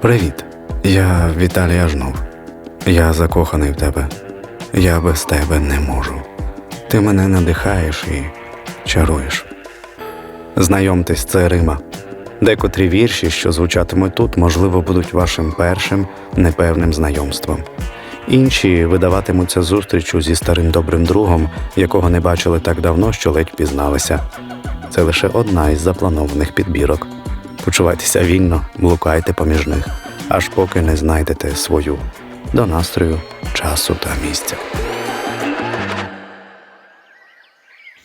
Привіт, я Віталій Ажнов. Я закоханий в тебе. Я без тебе не можу. Ти мене надихаєш і чаруєш. Знайомтесь, це Рима. Декотрі вірші, що звучатимуть тут, можливо, будуть вашим першим непевним знайомством. Інші видаватимуться зустрічю зі старим добрим другом, якого не бачили так давно, що ледь пізналися. Це лише одна із запланованих підбірок. Почувайтеся вільно, блукайте поміж них, аж поки не знайдете свою до настрою, часу та місця.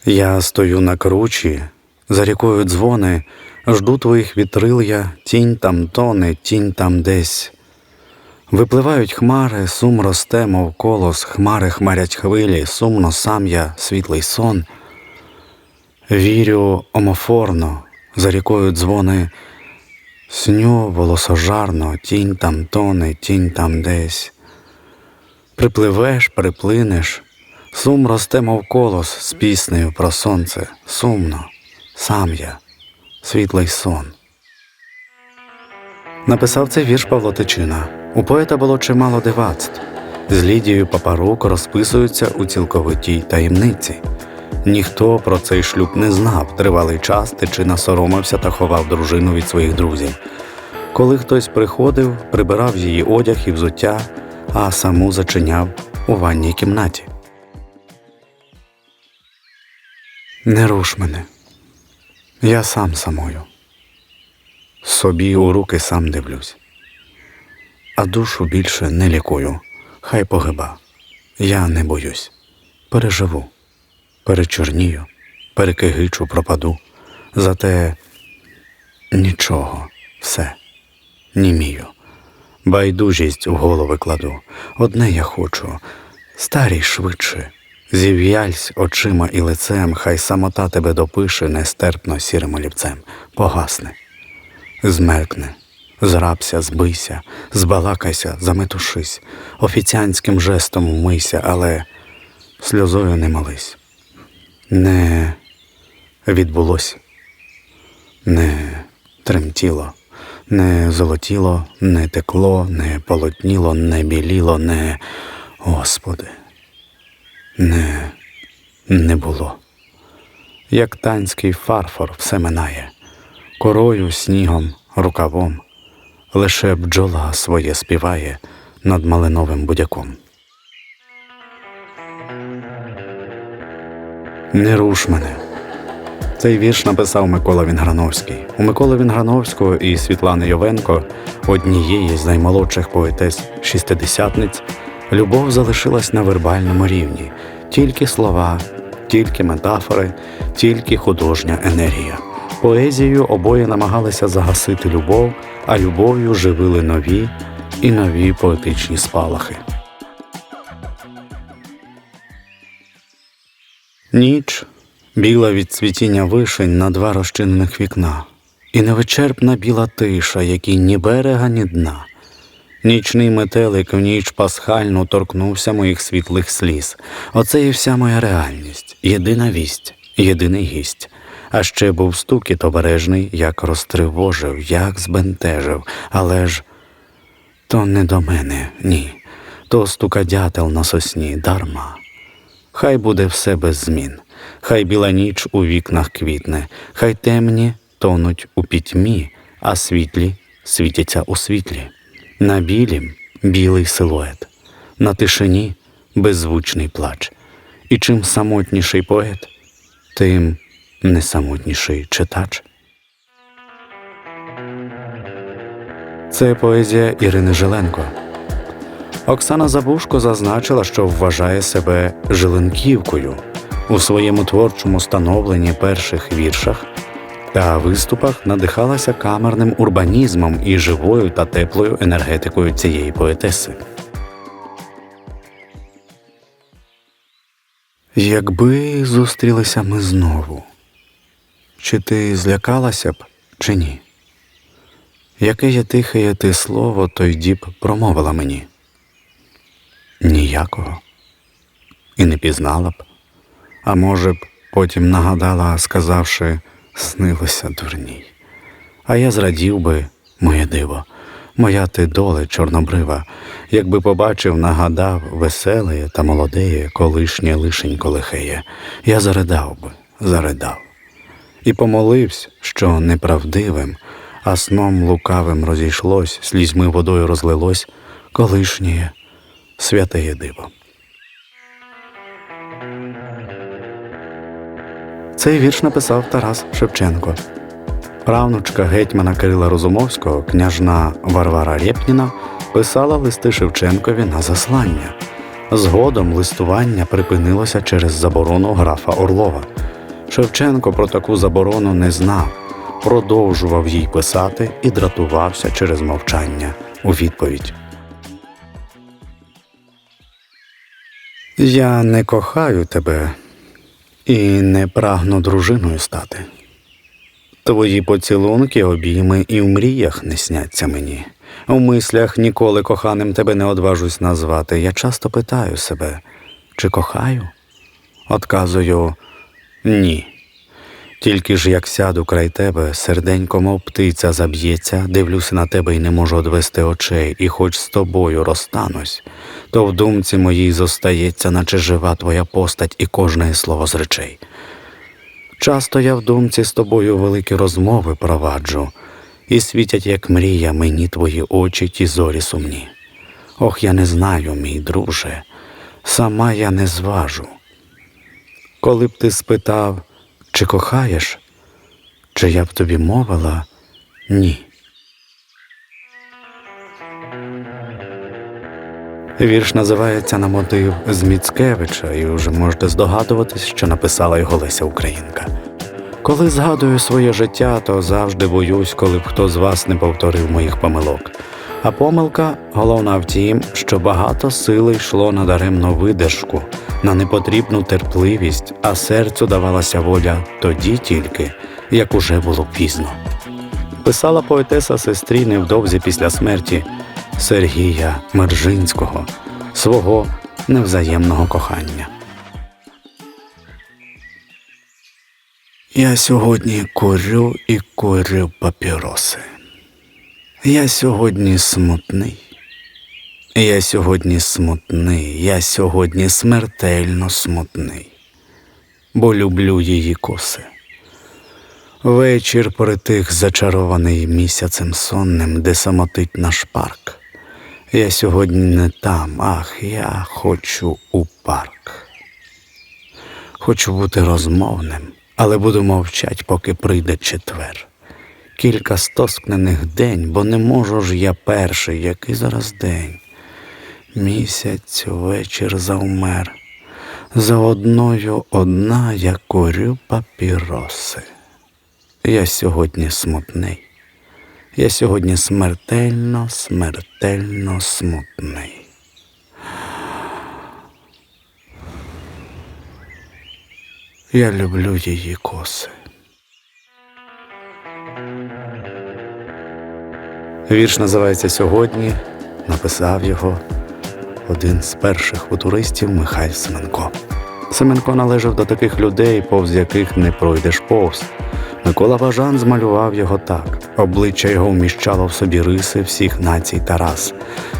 Я стою на кручі, за рікою дзвони, жду твоїх вітрил я, тінь там тоне, тінь там десь. Випливають хмари, сум росте, мов колос, хмари хмарять хвилі, сумно сам я, світлий сон. Вірю омофорно, за рікою дзвони, сню волосожарно, тінь там тоне, тінь там десь. Припливеш, приплинеш, сум росте, мов колос з піснею про сонце, сумно, сам я, світлий сон. Написав цей вірш Павло Тичина. У поета було чимало дивацтв. З Лідією Папарук розписуються у цілковитій таємниці. Ніхто про цей шлюб не знав. Тривалий час Тичина соромився та ховав дружину від своїх друзів. Коли хтось приходив, прибирав її одяг і взуття, а саму зачиняв у ванній кімнаті. Не руш мене. Я сам самою. Собі у руки сам дивлюсь. А душу більше не лікую. Хай погиба. Я не боюсь. Переживу, перечорнію, перекигичу, пропаду. Зате нічого, все, німію. Байдужість у голови кладу. Одне я хочу, старій швидше. Зів'яльсь очима і лицем, хай самота тебе допише нестерпно сірим олівцем, погасне, змеркне, зрабся, збийся, збалакайся, заметушись, офіціанським жестом вмийся, але сльозою не молись. Не відбулось, не тремтіло, не золотіло, не текло, не полотніло, не біліло, не Господи. Не, не було. Як танський фарфор все минає, корою, снігом, рукавом, лише бджола своє співає над малиновим будяком. Не руш мене. Цей вірш написав Микола Вінграновський. У Миколи Вінграновського і Світлани Йовенко, однієї з наймолодших поетес шістидесятниць, любов залишилась на вербальному рівні, тільки слова, тільки метафори, тільки художня енергія. Поезією обоє намагалися загасити любов, а любов'ю живили нові і нові поетичні спалахи. Ніч біла від цвітіння вишень на два розчинених вікна, і невичерпна біла тиша, якій ні берега, ні дна. Нічний метелик в ніч пасхальну торкнувся моїх світлих сліз. Оце і вся моя реальність, єдина вість, єдиний гість. А ще був стукіт обережний, як розтривожив, як збентежив, але ж то не до мене, ні, то стука дятел на сосні дарма. Хай буде все без змін, хай біла ніч у вікнах квітне, хай темні тонуть у пітьмі, а світлі світяться у світлі. На білім білий силует, на тишині беззвучний плач. І чим самотніший поет, тим несамотніший читач. Це поезія Ірини Жиленко. Оксана Забушко зазначила, що вважає себе Жиленківкою у своєму творчому становленні перших віршах та виступах надихалася камерним урбанізмом і живою та теплою енергетикою цієї поетеси. Якби зустрілися ми знову, чи ти злякалася б, чи ні? Яке є тихе ти слово, той діб промовила мені? Ніякого. І не пізнала б, а може б, потім нагадала, сказавши снилося дурній. А я зрадів би, моє диво, моя ти доле чорнобрива, якби побачив, нагадав веселеє та молодеє, колишнє лишенько лихеє, я заридав би, заридав. І помолився, що неправдивим, а сном лукавим розійшлось, слізьми водою розлилось, колишнє святеє диво. Цей вірш написав Тарас Шевченко. Правнучка гетьмана Кирила Розумовського, княжна Варвара Рєпніна, писала листи Шевченкові на заслання. Згодом листування припинилося через заборону графа Орлова. Шевченко про таку заборону не знав, продовжував їй писати і дратувався через мовчання у відповідь. Я не кохаю тебе і не прагну дружиною стати. Твої поцілунки, обійми і в мріях не сняться мені. У мислях ніколи коханим тебе не одважусь назвати. Я часто питаю себе, чи кохаю? Отказую ні. Тільки ж як сяду край тебе, серденько, мов птиця заб'ється, дивлюся на тебе і не можу одвести очей, і хоч з тобою розстанусь, то в думці моїй зостається, наче жива твоя постать і кожне слово з речей. Часто я в думці з тобою великі розмови проваджу, і світять, як мрія, мені твої очі ті зорі сумні. Ох, я не знаю, мій друже, сама я не зважу. Коли б ти спитав, чи кохаєш, чи я б тобі мовила ні. Вірш називається на мотив з Міцкевича, і вже можете здогадуватись, що написала його Леся Українка. Коли згадую своє життя, то завжди боюсь, коли б хто з вас не повторив моїх помилок. А помилка головна в тім, що багато сили йшло на даремну видержку, на непотрібну терпливість, а серцю давалася воля тоді тільки, як уже було пізно. Писала поетеса сестрі невдовзі після смерті Сергія Мержинського, свого невзаємного кохання. Я сьогодні курю і курю папіроси. Я сьогодні смутний. Я сьогодні смутний, я сьогодні смертельно смутний, бо люблю її коси. Вечір притих зачарований місяцем сонним, де самотить наш парк. Я сьогодні не там, ах, я хочу у парк. Хочу бути розмовним, але буду мовчать, поки прийде четвер. Кілька стоскнених день, бо не можу ж я перший, який зараз день. Місяць вечір завмер. За одною одна я курю папіроси. Я сьогодні смутний. Я сьогодні смертельно, смертельно смутний. Я люблю її коси. Вірш називається Сьогодні. Написав його один з перших футуристів Михайль Семенко. Семенко належав до таких людей, повз яких не пройдеш повз. Микола Важан змалював його так. Обличчя його вміщало в собі риси всіх націй та рас.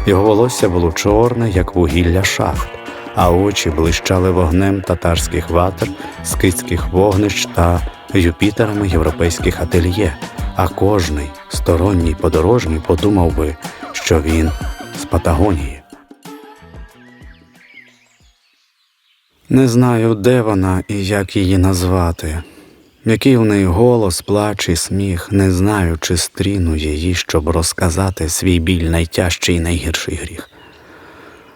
Його волосся було чорне, як вугілля шахт, а очі блищали вогнем татарських ватер, скитських вогнищ та Юпітерами європейських ательє. А кожний сторонній подорожній подумав би, що він з Патагонії. Не знаю, де вона і як її назвати. Який у неї голос, плач і сміх, не знаю, чи стріну її, щоб розказати свій біль найтяжчий і найгірший гріх.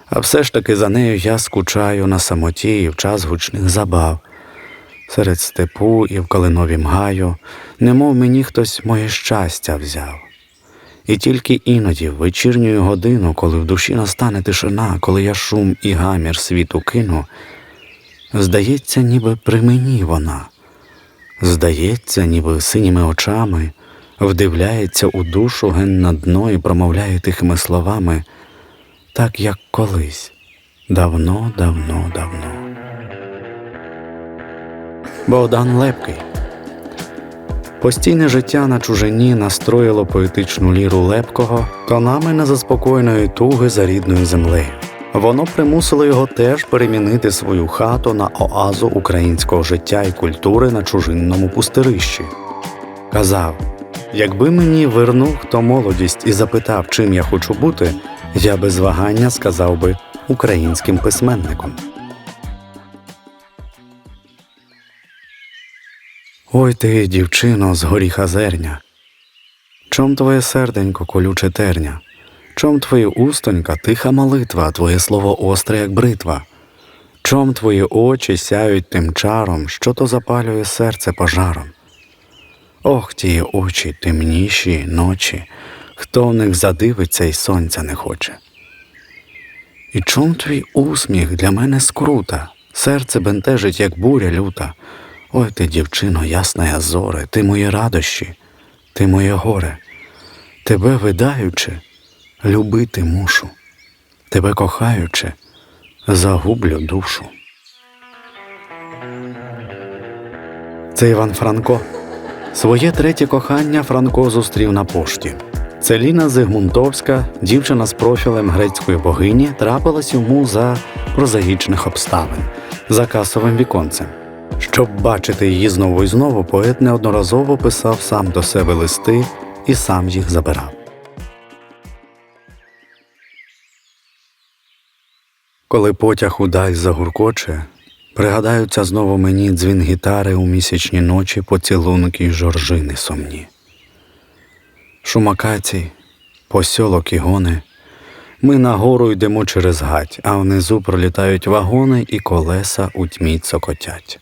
А все ж таки за нею я скучаю на самоті і в час гучних забав. Серед степу і в калиновім гаю, немов мені хтось моє щастя взяв. І тільки іноді, в вечірню годину, коли в душі настане тишина, коли я шум і гамір світу кину, здається, ніби при мені вона. Здається, ніби синіми очами вдивляється у душу ген на дно і промовляє тихими словами, так як колись, давно, давно, давно. Богдан Лепкий. Постійне життя на чужині настроїло поетичну ліру лепкого тонами незаспокоєної туги за рідною землею. Воно примусило його теж перемінити свою хату на оазу українського життя і культури на чужинному пустирищі. Казав: якби мені вернув хто молодість і запитав, чим я хочу бути, я без вагання сказав би українським письменником. Ой ти, дівчино, з горіха зерня. Чом твоє серденько колюче терня? Чом твоє устонька тиха молитва, твоє слово остре, як бритва? Чом твої очі сяють тим чаром, що то запалює серце пожаром? Ох, ті очі темніші ночі, хто в них задивиться і сонця не хоче. І чом твій усміх для мене скрута, серце бентежить, як буря люта. Ой ти, дівчино, ясна зоре, ти мої радощі, ти моє горе, тебе видаючи, любити мушу, тебе кохаючи, загублю душу. Це Іван Франко. Своє третє кохання Франко зустрів на пошті. Це Ліна Зигмунтовська, дівчина з профілем грецької богині, трапилась йому за прозаїчних обставин, за касовим віконцем. Щоб бачити її знову і знову, поет неодноразово писав сам до себе листи і сам їх забирав. Коли потяг удаль загуркоче, пригадаються знову мені дзвін гітари у місячні ночі поцілунки й жоржини сумні. Шумакаці, посьолок і гони. Ми нагору йдемо через гать, а внизу пролітають вагони і колеса у тьмі цокотять.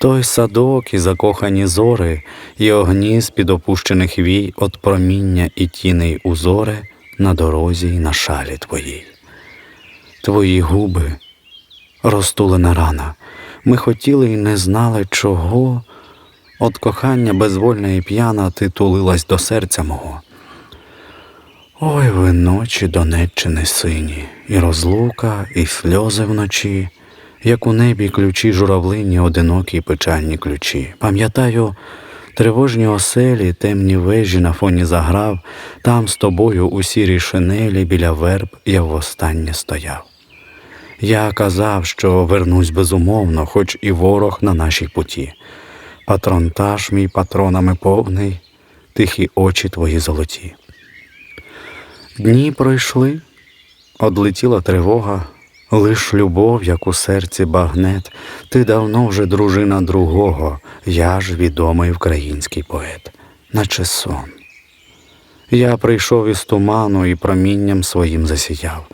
Той садок і закохані зори, і огні з під опущених вій от проміння і тіней узори на дорозі й на шалі твоїй. Твої губи, розтулена рана, ми хотіли й не знали, чого. От кохання безвольна і п'яна ти тулилась до серця мого. Ой ви ночі Донеччини сині, і розлука, і сльози вночі, як у небі ключі журавлині, одинокі й печальні ключі. Пам'ятаю, тривожні оселі, темні вежі на фоні заграв, там з тобою у сірій шинелі біля верб я востаннє стояв. Я казав, що вернусь безумовно, хоч і ворог на нашій путі. Патронтаж мій патронами повний, тихі очі твої золоті. Дні пройшли, одлетіла тривога, лиш любов, як у серці багнет, ти давно вже дружина другого, я ж відомий український поет, наче сон. Я прийшов із туману і промінням своїм засіяв,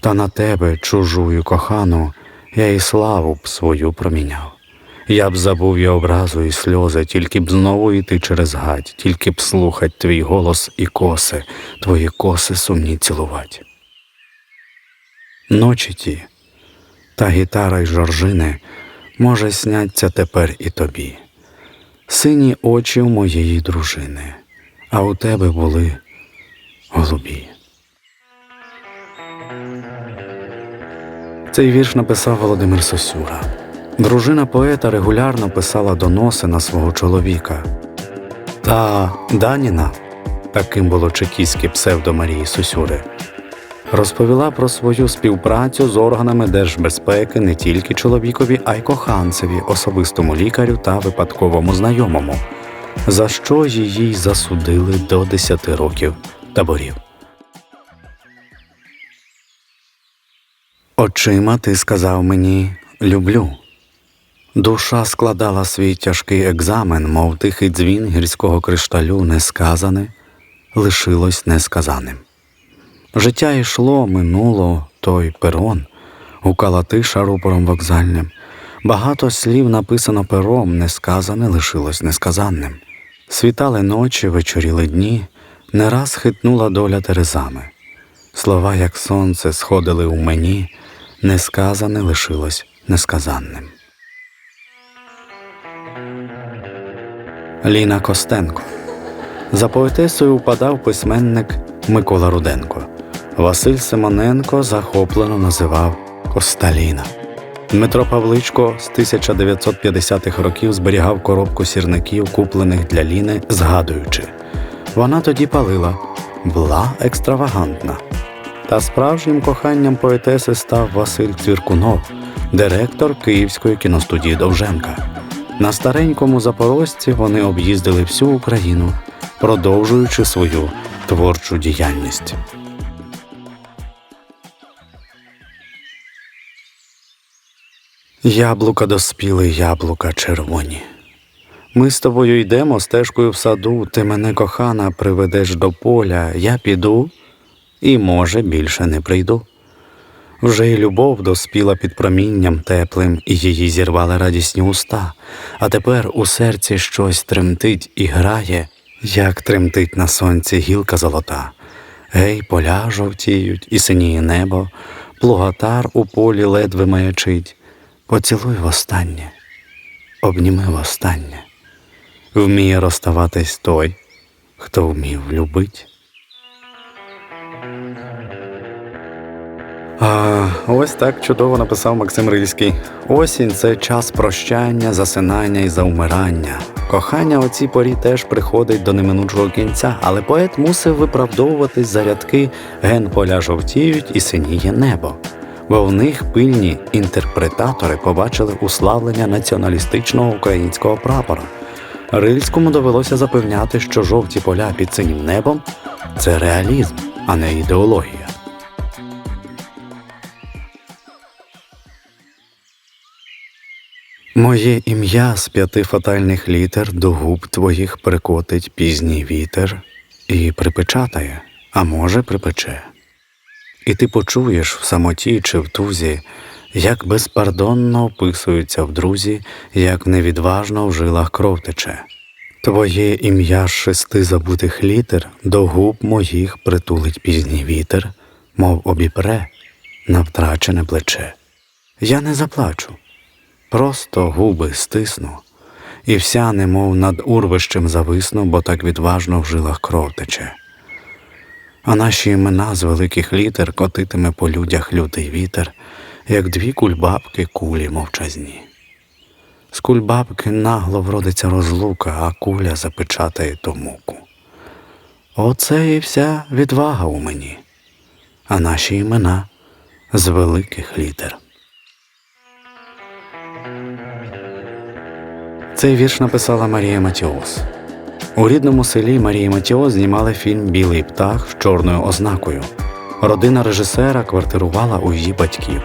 та на тебе, чужую кохану, я і славу б свою проміняв. Я б забув і образу, і сльози, тільки б знову йти через гать, тільки б слухать твій голос і коси, твої коси сумні цілувать. Ночі ті, та гітара й жоржини, може, сняться тепер і тобі. Сині очі у моєї дружини, а у тебе були голубі. Цей вірш написав Володимир Сосюра. Дружина поета регулярно писала доноси на свого чоловіка. Та Даніна, таким було чекістське псевдо Марії Сосюри, розповіла про свою співпрацю з органами держбезпеки не тільки чоловікові, а й коханцеві, особистому лікарю та випадковому знайомому, за що її засудили до 10 років таборів. Очима ти сказав мені люблю. Душа складала свій тяжкий екзамен, мов тихий дзвін гірського кришталю, несказане, лишилось несказаним. Життя йшло, минуло той перон, гукала тиша рупором вокзальним. Багато слів написано пером, несказане лишилось несказанним. Світали ночі, вечоріли дні, не раз хитнула доля терезами. Слова, як сонце, сходили у мені, несказане лишилось несказанним. Ліна Костенко. За поетесою впадав письменник Микола Руденко. Василь Симоненко захоплено називав Косталіна. Дмитро Павличко з 1950-х років зберігав коробку сірників, куплених для Ліни, згадуючи. Вона тоді палила, була екстравагантна. Та справжнім коханням поетеси став Василь Цвіркунов, директор Київської кіностудії Довженка. На старенькому запорожці вони об'їздили всю Україну, продовжуючи свою творчу діяльність. Яблука доспіли, яблука червоні. Ми з тобою йдемо стежкою в саду, ти мене, кохана, приведеш до поля, я піду і, може, більше не прийду. Вже й любов доспіла під промінням теплим, і її зірвали радісні уста, а тепер у серці щось тремтить і грає, як тремтить на сонці гілка золота. Гей, поля жовтіють, і синіє небо, плугатар у полі ледве маячить. Поцілуй востаннє, обніми востаннє. Вміє розставатись той, хто вмів любить. А, ось так чудово написав Максим Рильський. Осінь це час прощання, засинання і заумирання. Кохання о цій порі теж приходить до неминучого кінця, але поет мусив виправдовуватись за рядки ген поля жовтіють і синіє небо. Бо в них пильні інтерпретатори побачили уславлення націоналістичного українського прапора. Рильському довелося запевняти, що жовті поля під синім небом це реалізм, а не ідеологія. Моє ім'я з п'яти фатальних літер до губ твоїх прикотить пізній вітер і припечатає, а може припече. І ти почуєш в самоті чи в тузі, як безпардонно описуються в друзі, як невідважно в жилах кров тече. Твоє ім'я з шести забутих літер до губ моїх притулить пізній вітер, мов обіпре на втрачене плече. Я не заплачу, просто губи стисну, і вся, немов над урвищем зависну, бо так відважно в жилах кров тече. А наші імена з великих літер котитиме по людях лютий вітер, як дві кульбабки кулі мовчазні. З кульбабки нагло вродиться розлука, а куля запечатає ту муку. Оце і вся відвага у мені, а наші імена з великих літер. Цей вірш написала Марія Матіос. У рідному селі Марії Матіос знімали фільм Білий птах з чорною ознакою. Родина режисера квартирувала у її батьків.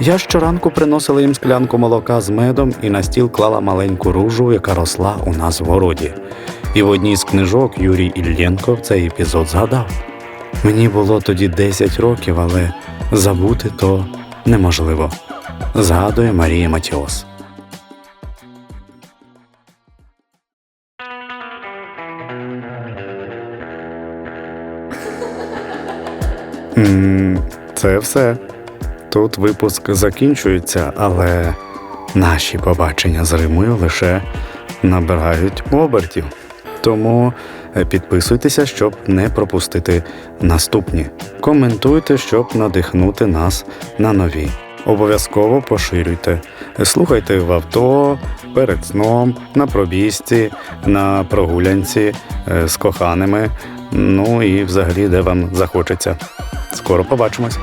Я щоранку приносила їм склянку молока з медом і на стіл клала маленьку ружу, яка росла у нас в городі. І в одній з книжок Юрій Іллєнко цей епізод згадав. Мені було тоді 10 років, але забути то неможливо. Згадує Марія Матіос. Це все. Тут випуск закінчується, але наші побачення з Римою лише набирають обертів. Тому е, підписуйтеся, щоб не пропустити наступні. Коментуйте, щоб надихнути нас на нові. Обов'язково поширюйте. Слухайте в авто, перед сном, на пробіжці, на прогулянці е, з коханими. Ну і взагалі, де вам захочеться. Скоро побачимось.